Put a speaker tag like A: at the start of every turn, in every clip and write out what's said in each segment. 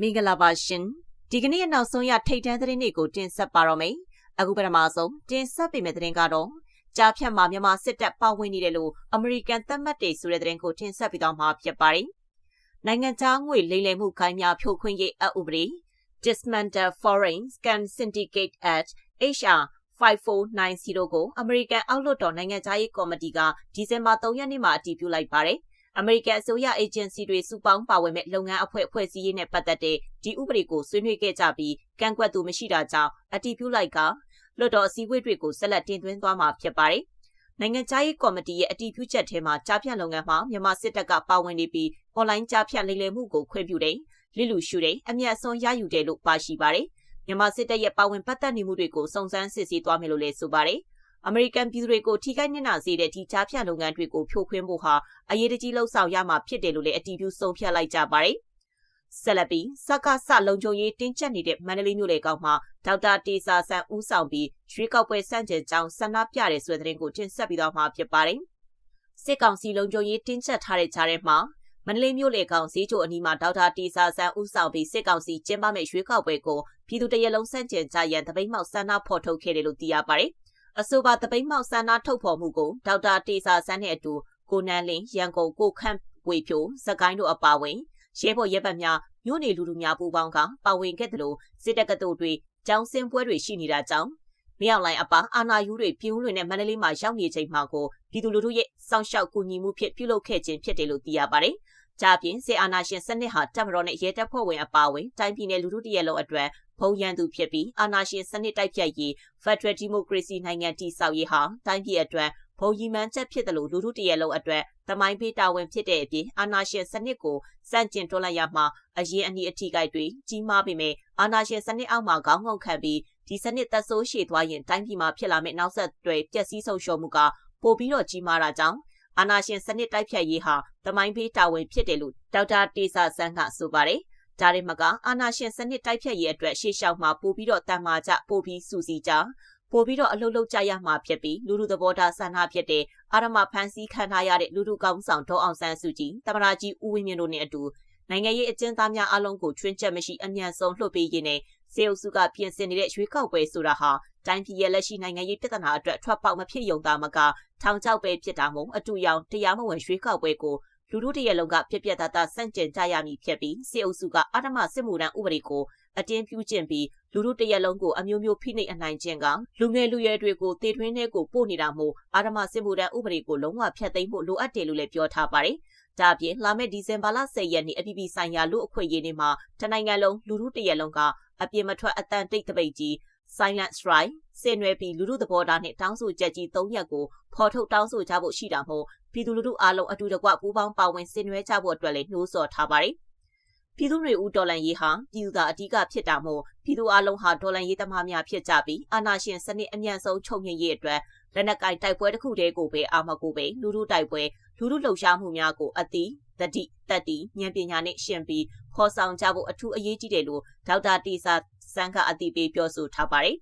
A: မင်္ဂလာပါရှင်ဒီကနေ့အနောက်ဆုံးရထိတ်တန်းသတင်းတွေကိုတင်ဆက်ပါတော့မယ်အခုပထမဆုံးတင်ဆက်ပေးမယ့်သတင်းကတော့ကြားဖြတ်မှာမြန်မာစစ်တပ်ပါဝင်နေတယ်လို့အမေရိကန်တပ်မတ်တွေဆိုတဲ့သတင်းကိုတင်ဆက်ပြီးတော့မှာဖြစ်ပါတယ်နိုင်ငံခြားငွေလိမ်လည်မှုခိုင်းများဖြိုခွင်းရေးအဥပဒေ Dismantle Foreign Scam Syndicate Act HR 5490ကိုအမေရိကန်အောက်လွှတ်တော်နိုင်ငံသားရေးကော်မတီကဒီဇင်ဘာ3ရက်နေ့မှာအတည်ပြုလိုက်ပါတယ်။ အမေရိကန်အစိုးရအေဂျင်စီတွေစုပေါင်းပါဝင်မဲ့လုပ်ငန်းအဖွဲ့အဖွဲ့အစည်းရေးနဲ့ပတ်သက်တဲ့ဒီဥပဒေကိုဆွေးနွေးခဲ့ကြပြီးကန့်ကွက်သူမရှိတာကြောင့်အတည်ပြုလိုက်ကလွှတ်တော်အစည်းအဝေးတွေကိုဆက်လက်တင်သွင်းသွားမှာဖြစ်ပါတယ်။နိုင်ငံခြားရေးကော်မတီရဲ့အတည်ပြုချက်ထဲမှာကြားဖြတ်လုပ်ငန်းမှာမြန်မာစစ်တပ်ကပါဝင်နေပြီးအွန်လိုင်းကြားဖြတ်လိမ်လည်မှုကိုခွင့်ပြုတယ်၊လစ်လူရှုတယ်၊အမျက်အစွန်းရယူတယ်လို့ပါရှိပါတယ်။မြန်မာစစ်တပ်ရဲ့ပါဝင်ပတ်သက်နေမှုတွေကိုစုံစမ်းစစ်ဆေးသွားမယ်လို့လည်းဆိုပါတယ်။ အမေရိကန်ပြည်သူတွေကိုထိခိုက်နစ်နာစေတဲ့ဒီချားဖြတ်လုပ်ငန်းတွေကိုဖြိုခွင်းဖို့ဟာအရေးတကြီးလှုပ်ဆောင်ရမှာဖြစ်တယ်လို့လည်းအတည်ပြုဆုံးဖြတ်လိုက်ကြပါတယ်။ဆက်လက်ပြီးစကားဆလုံခြုံရေးတင်းကျပ်နေတဲ့မန္တလေးမြို့လေကောင်မှာဒေါက်တာတေစာဆန်ဦးဆောင်ပြီးရွှေကောက်ပွဲစန့်ကျင်ကြောင်းဆန္ဒပြတဲ့ဆွေးသတင်းကိုတင်ဆက်ပြီးတော့မှာဖြစ်ပါတယ်။စစ်ကောင်စီလုံခြုံရေးတင်းကျပ်ထားတဲ့ကြားထဲမှာမန္တလေးမြို့လေကောင်ဈေးချိုအနီးမှာဒေါက်တာတီစာဆန်ဦးဆောင်ပြီးစစ်ကောင်စီကျင်းပမဲ့ရွေးကောက်ပွဲကိုပြည်သူတရလုံးစန့်ကျင်ကြရန်တပိတ်မှောက်ဆန္ဒဖော်ထုတ်ခဲ့တယ်လို့သိရပါတယ်။ အဆိုပါတပိတ်မောက်ဆန္ဒထုတ်ဖော်မှုကိုဒေါက်တာတေစာဆန်းနဲ့အတူကိုနန်းလင်းရန်ကုန်ကိုခန့်ဝေဖြိုစကိုင်းတို့အပါဝင်ရဲဘော်ရဲဘက်များမြို့နေလူလူများပူးပေါင်းကပါဝင်ခဲ့တယ်လို့စစ်တပ်ကတို့တွေကျောင်းစင်းပွဲတွေရှိနေတာကြောင့်မြောက်လိုင်းအပါအာနာယူတွေပြင်းလွင်တဲ့မန္တလေးမှာရောက်နေချိန်မှာကိုပြည်သူလူထုရဲ့စောင့်ရှောက်ကူညီမှုဖြစ်ပြုလုပ်ခဲ့ခြင်းဖြစ်တယ်လို့သိရပါတယ်။ကြပြင်စေအာနာရှင်စနစ်ဟာတပ်မတော်နဲ့ရဲတပ်ဖွဲ့ဝင်အပါအဝင်တိုင်းပြည်နယ်လူထုတရက်လုံးအတွက် ဖုံးရန်သူဖြစ်ပြီးအာဏာရှင်စနစ်တိုက်ဖြတ်ရေး Federal Democracy နိုင်ငံတည်ဆောက်ရေးဟာတိုင်းပြည်အတွက်ဘုံရီမှန်းချက်ဖြစ်တယ်လို့လူထုတရက်လုံးအတွက်သမိုင်းပေးတာဝန်ဖြစ်တဲ့အပြင်အာဏာရှင်စနစ်ကိုစန့်ကျင်တွန်းလှန်ရမှာအရင်အနည်းအထိကိုက်တွေကြီးမားပေမဲ့အာဏာရှင်စနစ်အောက်မှာခေါင်းငုံခံပြီးဒီစနစ်သက်ဆိုးရှည်သွားရင်တိုင်းပြည်မှာဖြစ်လာမယ့်နောက်ဆက်တွဲပျက်စီးဆုံးရှုံးမှုကပိုပြီးတော့ကြီးမားတာကြောင့်အာဏာရှင်စနစ်တိုက်ဖြတ်ရေးဟာသမိုင်းပေးတာဝန်ဖြစ်တယ်လို့ဒေါက်တာတေဆာဆန်းကဆိုပါတယ်။ ဒါတွေမကအာနာရှင်စနစ်တိုက်ဖြတ်ရေးအတွက်ရှေ့လျှောက်မှာပို့ပြီးတော့တန်မာကြပို့ပြီးစူစီကြပို့ပြီးတော့အလုပ်လုပ်ကြရမှာဖြစ်ပြီးလူလူသဘောထားဆန္ဒဖြစ်တဲ့အာရမဖန်စီခံထားရတဲ့လူလူကောင်းဆောင်ဒေါအောင်ဆန်းစုကြည်တမနာကြီးဦးဝင်းမြင့်တို့နဲ့အတူနိုင်ငံရေးအကျဉ်းသားများအလုံးကိုချွင်းချက်မရှိအမြန်ဆုံးလှုပ်ပေးရင်းနဲ့စေအုပ်စုကပြင်ဆင်နေတဲ့ရွေးကောက်ပွဲဆိုတာဟာတိုင်းပြည်ရဲ့လက်ရှိနိုင်ငံရေးပြဿနာအတွက်ထွက်ပေါက်မဖြစ်ယုံသားမကထောင်ချောက်ပဲဖြစ်တာမို့အတူရောင်တရားမဝင်ရွေးကောက်ပွဲကို လူထုတရက်လုံးကပြက်ပြက်သားသားစန့်ကျင်ကြရမည်ဖြစ်ပြီးစစ်အုပ်စုကအာဓမစစ်မှုထမ်းဥပဒေကိုအတင်းပြုကျင့်ပြီးလူထုတရက်လုံးကိုအမျိုးမျိုးဖိနှိပ်အနိုင်ကျင့်ကလူငယ်လူရွယ်တွေကိုတေထွင်းထဲကိုပို့နေတာမို့အာဓမစစ်မှုထမ်းဥပဒေကိုလုံးဝဖျက်သိမ်းဖို့လိုအပ်တယ်လို့လည်းပြောထားပါတယ်။ဒါအပြင်လာမယ့်ဒီဇင်ဘာလ10ရက်နေ့အပြည်ပြည်ဆိုင်ရာလူအခွင့်အရေးနေ့မှာတနိုင်ငံလုံးလူထုတရက်လုံးကအပြင်းမထွက်အတန်တိတ်တပိတ်ကြီး Silent Strike ဆင်နွယ်ပြီးလူထုသဘောထားနဲ့တောင်းဆိုချက်ကြီး၃ရက်ကို ဖော်ထုတ်တောင်းဆိုကြဖို့ရှိတာမို့ပြည်သူလူထုအားလုံးအတူတကွပူးပေါင်းပါဝင်ဆင်နွှဲကြဖို့အတွက်လည်းနှိုးဆော်ထားပါတယ်။ပြည်သူတွေဦးတော်လန်ရေးဟာပြည်သူသာအဓိကဖြစ်တာမို့ပြည်သူအလုံးဟာဒေါ်လန်ရေးသမားများဖြစ်ကြပြီးအာဏာရှင်စနစ်အမြန်ဆုံးချုပ်ငြိမ်းရေးအတွက်လက်နက်ကိုင်တိုက်ပွဲတစ်ခုတည်းကိုပဲအာမကိုပဲလူထုတိုက်ပွဲလူထုလှုပ်ရှားမှုများကိုအတိတတိတတိဉာဏ်ပညာနဲ့ရှင်ပြီးခေါ်ဆောင်ကြဖို့အထူးအရေးကြီးတယ်လို့ဒေါက်တာတီဆာစန်းကအတိပေးပြောဆိုထားပါတယ်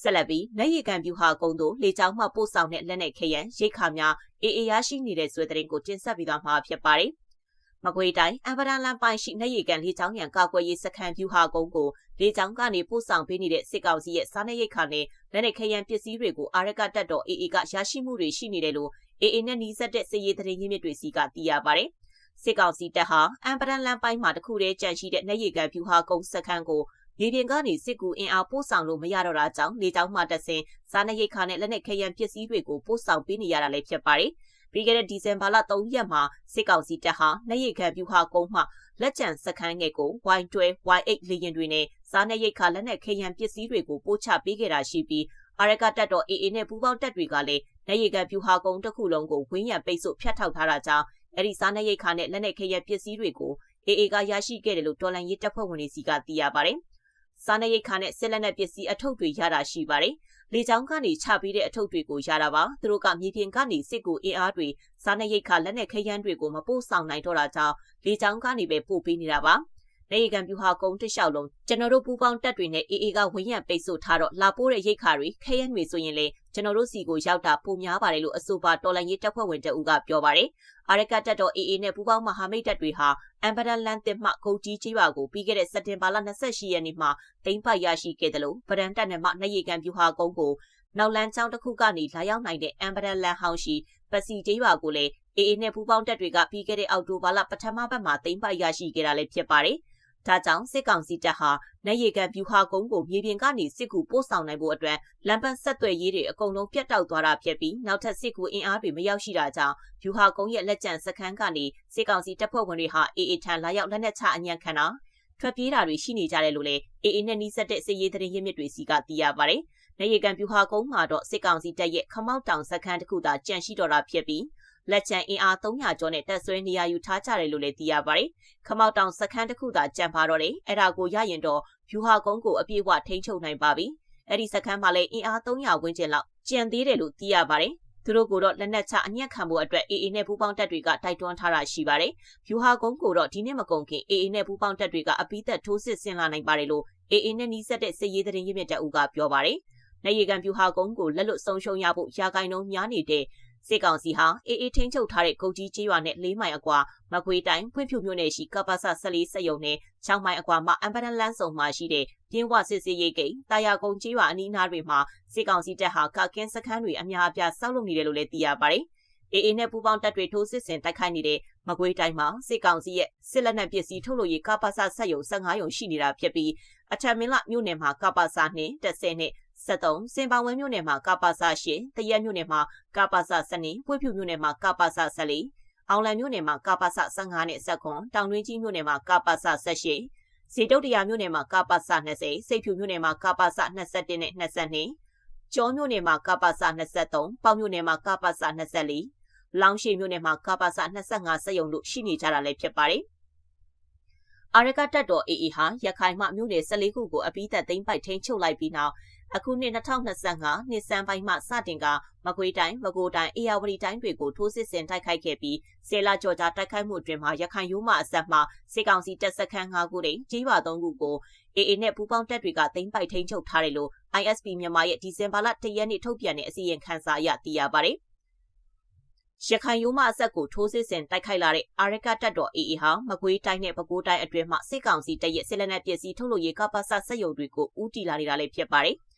A: ဆက်လက်ပြီးလက်ရည်ကန်ပြူဟာကုန်းတို့လေကြောင်းမှပို့ဆောင်တဲ့လက်နက်ခဲယံရိတ်ခါများအေးအေးရရှိနေတဲ့ဆွေသတင်းကိုတင်ဆက်ပြီးတော့မှာဖြစ်ပါတယ်။မကွေတိုင်းအမ်ဗဒန်လန်ပိုင်ရှိလက်ရည်ကန်လေကြောင်းရန်ကာကွယ်ရေးစခန်းပြူဟာကုန်းကိုလေကြောင်းကနေပို့ဆောင်ပေးနေတဲ့စစ်ကောင်စီရဲ့စားနပ်ရိတ်ခါနဲ့လက်နက်ခဲယံပစ္စည်းတွေကိုအာရကတက်တော်အေးအေးကရရှိမှုတွေရှိနေတယ်လို့အေးအေးနဲ့နှီးဆက်တဲ့စစ်ရေးသတင်းရင်းမြစ်တွေစီကသိရပါတယ်။စစ်ကောင်စီတပ်ဟာအမ်ပရန်လန်ပိုင်းမှာတခုတည်းကြန့်ရှိတဲ့နေရီကန်ဖြူဟာကုန်းစခန်းကို မြေပြင်ကနေစစ်ကူအင်အားပို့ဆောင်လို့မရတော့တာကြောင့်လေကြောင်းမှတက်ဆင်စားနပ်ရိက္ခာနဲ့လက်နက်ခဲယမ်းပစ္စည်းတွေကိုပို့ဆောင်ပေးနေရတာလည်းဖြစ်ပါတယ်။ပြီးခဲ့တဲ့ဒီဇင်ဘာလ3ရက်မှာစစ်ကောင်စီတပ်ဟာနှရိတ်ခံပြူဟာကုန်းမှလက်ကျန်စခန်းငယ်ကို Y12 Y8 လေယာဉ်တွေနဲ့စားနပ်ရိက္ခာလက်နက်ခဲယမ်းပစ္စည်းတွေကိုပို့ချပေးခဲ့တာရှိပြီးအာရကတပ်တော် AA နဲ့ပူးပေါင်းတပ်တွေကလည်းနှရိတ်ခံပြူဟာကုန်းတစ်ခုလုံးကိုဝင်းရံပိတ်ဆို့ဖျက်ထောက်ထားတာကြောင့်အဲ့ဒီစားနပ်ရိက္ခာနဲ့လက်နက်ခဲယမ်းပစ္စည်းတွေကို AA ကရရှိခဲ့တယ်လို့တော်လန်ရေးတပ်ဖွဲ့ဝင်တွေစီကသိရပါတယ်။ စားနပ်ရိက္ခာနဲ့ဆက်လက်နဲ့ပစ္စည်းအထုပ်တွေရတာရှိပါတယ်။လေကြောင်းကနေချပေးတဲ့အထုပ်တွေကိုရတာပါ။သူတို့ကမြေပြင်ကနေစစ်ကိုအင်အားတွေစားနပ်ရိက္ခာလက်နက်ခဲယမ်းတွေကိုမပို့ဆောင်နိုင်တော့တာကြောင့်လေကြောင်းကနေပဲပို့ပေးနေတာပါ။နေရီကန်ပြူဟာကုန်းတလျှောက်လုံးကျွန်တော်တို့ပူပေါင်းတက်တွေနဲ့အေးအေးကဝင်းရံပိတ်ဆို့ထားတော့လာပိုးတဲ့ရိတ်ခါတွေခဲယမ်းတွေဆိုရင်လေ ကျွန်တော်တို့စီကိုရောက်တာပုံများပါတယ်လို့အဆိုပါတော်လိုင်းရေးတပ်ဖွဲ့ဝင်တအူးကပြောပါတယ်။အာရကတပ်တော် AA နဲ့ပူးပေါင်းမဟာမိတ်တပ်တွေဟာအမ်ဘဒန်လန်တင်မှဂုတ်ကြီးကြီးပါကိုပြီးခဲ့တဲ့စက်တင်ဘာလ28ရက်နေ့မှာသိမ်းပိုက်ရရှိခဲ့တယ်လို့ဗရန်တပ်နဲ့မှနေရီကန်ပြူဟာကုန်းကိုနောက်လန်းချောင်းတစ်ခုကနေလာရောက်နိုင်တဲ့အမ်ဘဒန်လန်ဟောင်းရှိပစီကြီးပါကိုလည်းအေအေနဲ့ပူးပေါင်းတပ်တွေကပြီးခဲ့တဲ့အောက်တိုဘာလပထမဘက်မှာသိမ်းပိုက်ရရှိခဲ့တာလည်းဖြစ်ပါတယ်။ ဒါကြောင့်စစ်ကောင်စီတပ်ဟာနေရီကန်ပြူဟာကုန်းကိုမြေပြင်ကနေစစ်ကူပို့ဆောင်နိုင်ဖို့အတွက်လမ်းပန်းဆက်သွယ်ရေးတွေအကုန်လုံးပြတ်တောက်သွားတာဖြစ်ပြီးနောက်ထပ်စစ်ကူအင်အားတွေမရောက်ရှိတာကြောင့်ပြူဟာကုန်းရဲ့လက်ကျန်စခန်းကနေစစ်ကောင်စီတပ်ဖွဲ့ဝင်တွေဟာအေအေထံလာရောက်လက်နက်ချအညံ့ခံတာထွက်ပြေးတာတွေရှိနေကြတယ်လို့လည်းအေအေနဲ့နှီးစက်တဲ့စစ်ရေးသတင်းရင်းမြစ်တွေစီကသိရပါတယ်။နေရီကန်ပြူဟာကုန်းမှာတော့စစ်ကောင်စီတပ်ရဲ့ခမောက်တောင်စခန်းတစ်ခုသာကြန့်ရှိတော့တာဖြစ်ပြီး လက်ချံအင်အား300ကျော်နဲ့တက်ဆွဲနေရယူထားကြတယ်လို့လည်းသိရပါတယ်။ခမောက်တောင်စခန်းတစ်ခုသာကြံပါတော့တယ်။အဲ့ဒါကိုရရင်တော့ဖြူဟာကုန်းကိုအပြည့်အဝထိန်းချုပ်နိုင်ပါပြီ။အဲ့ဒီစခန်းမှာလည်းအင်အား300ဝန်းကျင်လောက်ကျန်သေးတယ်လို့သိရပါတယ်။သူတို့ကိုတော့လက်နက်ချအညက်ခံဖို့အတွက် AA နဲ့ပူးပေါင်းတပ်တွေကတိုက်တွန်းထားတာရှိပါတယ်။ဖြူဟာကုန်းကိုတော့ဒီနေ့မကုန်ခင် AA နဲ့ပူးပေါင်းတပ်တွေကအပိသက်ထိုးစစ်ဆင်လာနိုင်ပါတယ်လို့ AA နဲ့နှီးဆက်တဲ့စစ်ရေးသတင်းရင်းမြစ်တပ်ဦးကပြောပါတယ်။နေရီကန်ပြူဟာကုန်းကိုလက်လွတ်ဆုံးရှုံးရဖို့ရာဂိုင်နှုန်းများနေတဲ့ စစ်ကောင်စီဟာအေးအေးထိန်းချုပ်ထားတဲ့ကုတ်ကြီးကျေးရွာနဲ့၄မိုင်အကွာမကွေးတိုင်းဖွင့်ဖြူမြို့နယ်ရှိကပ္ပစ14စက်ယုံနဲ့6မိုင်အကွာမှာအမ်ဘဒန်လန်းဆောင်မှာရှိတဲ့ပြင်းဝစစ်စေးရေးကိန်းတာယာကုန်းကျေးရွာအနီးအနားတွေမှာစစ်ကောင်စီတပ်ဟာကကင်းစခန်းတွေအများအပြားစောက်လုပ်နေတယ်လို့လည်းသိရပါတယ်။အေးအေးနဲ့ပူပေါင်းတပ်တွေထိုးစစ်ဆင်တိုက်ခိုက်နေတဲ့မကွေးတိုင်းမှာစစ်ကောင်စီရဲ့စစ်လက်နက်ပစ္စည်းထုတ်လုပ်ရေးကပ္ပစဆက်ယုံ15ယုံရှိနေတာဖြစ်ပြီးအထက်မင်းလမြို့နယ်မှာကပ္ပစနဲ့10နဲ့ 73စင်ပါဝဲမြို့နယ်မှာကပ္ပစ8တရက်မြို့နယ်မှာကပ္ပစ7ပွေးဖြူမြို့နယ်မှာကပ္ပစ14အောင်လံမြို့နယ်မှာကပ္ပစ15နဲ့19တောင်တွင်းကြီးမြို့နယ်မှာကပ္ပစ18ဇေတုတ်တရာမြို့နယ်မှာကပ္ပစ20စိတ်ဖြူမြို့နယ်မှာကပ္ပစ21နဲ့22ကျောမြို့နယ်မှာကပ္ပစ23ပေါင်မြို့နယ်မှာကပ္ပစ24လောင်ရှိမြို့နယ်မှာကပ္ပစ25စက်ယုံတို့ရှိနေကြတာလည်းဖြစ်ပါတယ်အာရကတက်တော် AA ဟာရခိုင်မှမြို့နယ်14ခုကိုအပိသက်သိမ်းပိုက်ထိန်းချုပ်လိုက်ပြီးနောက် အခုနှစ်2025နှစ်စံပိုင်းမှစတင်ကမကွေးတိုင်းမကွိုးတိုင်းအေရဝတီတိုင်းတွေကိုထိုးစစ်ဆင်တိုက်ခိုက်ခဲ့ပြီးဆယ်လကျော်ကြာတိုက်ခိုက်မှုအတွင်းမှာရခိုင်ရိုးမအဆက်မှစစ်ကောင်စီတပ်စခန်း၅ခုနဲ့ကြီးရွာ၃ခုကို AA နဲ့ပူးပေါင်းတပ်တွေကသိမ်းပိုက်ထိန်းချုပ်ထားတယ်လို့ ISP မြန်မာရဲ့ဒီဇင်ဘာလ၁ရက်နေ့ထုတ်ပြန်တဲ့အစီရင်ခံစာအရသိရပါတယ်။ရခိုင်ရိုးမအဆက်ကိုထိုးစစ်ဆင်တိုက်ခိုက်လာတဲ့အာရကတပ်တော် AA ဟာမကွေးတိုင်းနဲ့ပဲခူးတိုင်းအတွင်းမှစစ်ကောင်စီတပ်ရဲ့စစ်လက်နက်ပစ္စည်းထုတ်လုပ်ရေးကပ္ပစစက်ရုံတွေကိုဦးတည်လာနေတာလည်းဖြစ်ပါတယ်။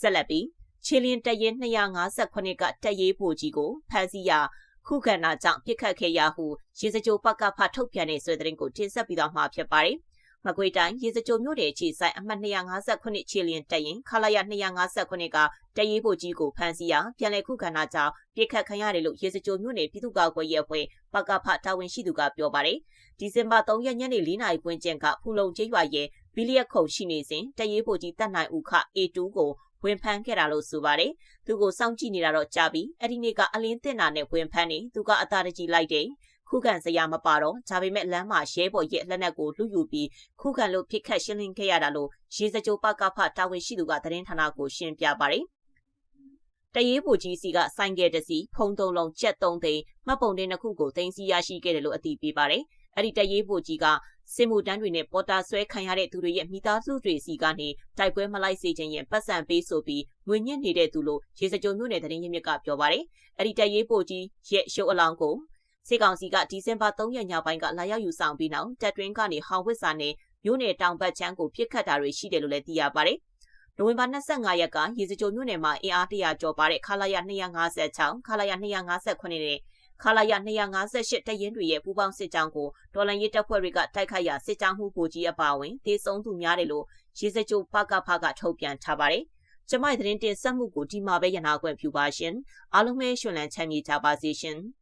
A: ဆက်လက်ပြီးချီလင်းတရင်258ကတက်ရေးဖို့ကြီးကိုဖမ်းဆီးရာခုခံတာကြောင့်ပြစ်ခတ်ခဲ့ရဟုရေစကြိုပကဖထုတ်ပြန်တဲ့ဆွေသတင်းကိုတင်ဆက်ပြီးတော့မှာဖြစ်ပါတယ်။မကွေတိုင်းရေစကြိုမြို့နယ်ခြေဆိုင်အမှတ်258ချီလင်းတရင်ခလာရ258ကတက်ရေးဖို့ကြီးကိုဖမ်းဆီးရာပြန်လည်ခုခံတာကြောင့်ပြစ်ခတ်ခံရတယ်လို့ရေစကြိုမြို့နယ်ပြည်သူ့ကာကွယ်ရေးအဖွဲ့ပကဖတာဝန်ရှိသူကပြောပါတယ်။ဒီဇင်ဘာ3ရက်ညနေ4နာရီခွင်ကျင်ကဖူလုံကျေးရွာရဲ့ဘီလီယက်ခုံရှိနေစဉ်တရေးဖို့ကြီးတက်နိုင်ဦးခ A2 ကို ဝင်ဖမ်းခဲ့တာလို့ဆိုပါတယ်။သူကိုစောင့်ကြည့်နေတာတော့ကြာပြီ။အဲ့ဒီနေ့ကအလင်းတင်တာနဲ့ဝင်ဖမ်းနေသူကအသာတကြီးလိုက်တယ်။ခုခံစရာမပါတော့ဒါပေမဲ့လမ်းမှာရဲဘော်ရဲ့လက်နက်ကိုလူယူပြီးခုခံလို့ဖိခတ်ရှင်းလင်းခဲ့ရတာလို့ရေစကြိုပကဖတာဝန်ရှိသူကသတင်းဌာနကိုရှင်းပြပါတယ်။တရေးပူကြီးစီကဆိုင်ကယ်တစီဖုံသုံးလုံးချက်သုံးသိန်းမှတ်ပုံတင်တစ်ခုကိုတင်စီရရှိခဲ့တယ်လို့အတည်ပြုပါတယ်။အဲ့ဒီတရေးပူကြီးက စစ်မှုတန်းတွေနဲ့ပေါ်တာဆွဲခံရတဲ့သူတွေရဲ့မိသားစုတွေစီကနေတိုက်ပွဲမလိုက်စေခြင်းရဲ့ပတ်စံပေးဆိုပြီးငွေညစ်နေတဲ့သူလို့ရေစကြုံမြို့နယ်သတင်းရင်းမြစ်ကပြောပါတယ်။အဲ့ဒီတရေးပို့ကြီးရဲ့ရုပ်အလောင်းကိုစစ်ကောင်စီကဒီဇင်ဘာ3ရက်ညပိုင်းကလာရောက်ယူဆောင်ပြီးနောက်တပ်တွင်းကနေဟောင်ဝစ်စာနဲ့မြို့နယ်တောင်ဘက်ချမ်းကိုပြစ်ခတ်တာတွေရှိတယ်လို့လည်းသိရပါတယ်။နိုဝင်ဘာ25ရက်ကရေစကြိုမြို့နယ်မှာအင်အားတရာကျော်ပါတဲ့ခလာရ256ခလာရ259နဲ့ ခလာရ258တရင်တွေရဲ့ပူးပေါင်းစစ်ကြောင်းကိုဒေါ်လန်ရေးတပ်ဖွဲ့တွေကတိုက်ခိုက်ရာစစ်ကြောင်းမှုပိုကြီးအပါအဝင်ဒေဆုံးသူများတယ်လို့ရေစကြိုပကဖကထုတ်ပြန်ထားပါတယ်။ကျမရဲ့သတင်းတင်ဆက်မှုကိုဒီမှာပဲရနာခွင့်ပြုပါရှင်။အားလုံးပဲရှင်လန်းချမ်းမြေကြပါစေရှင်။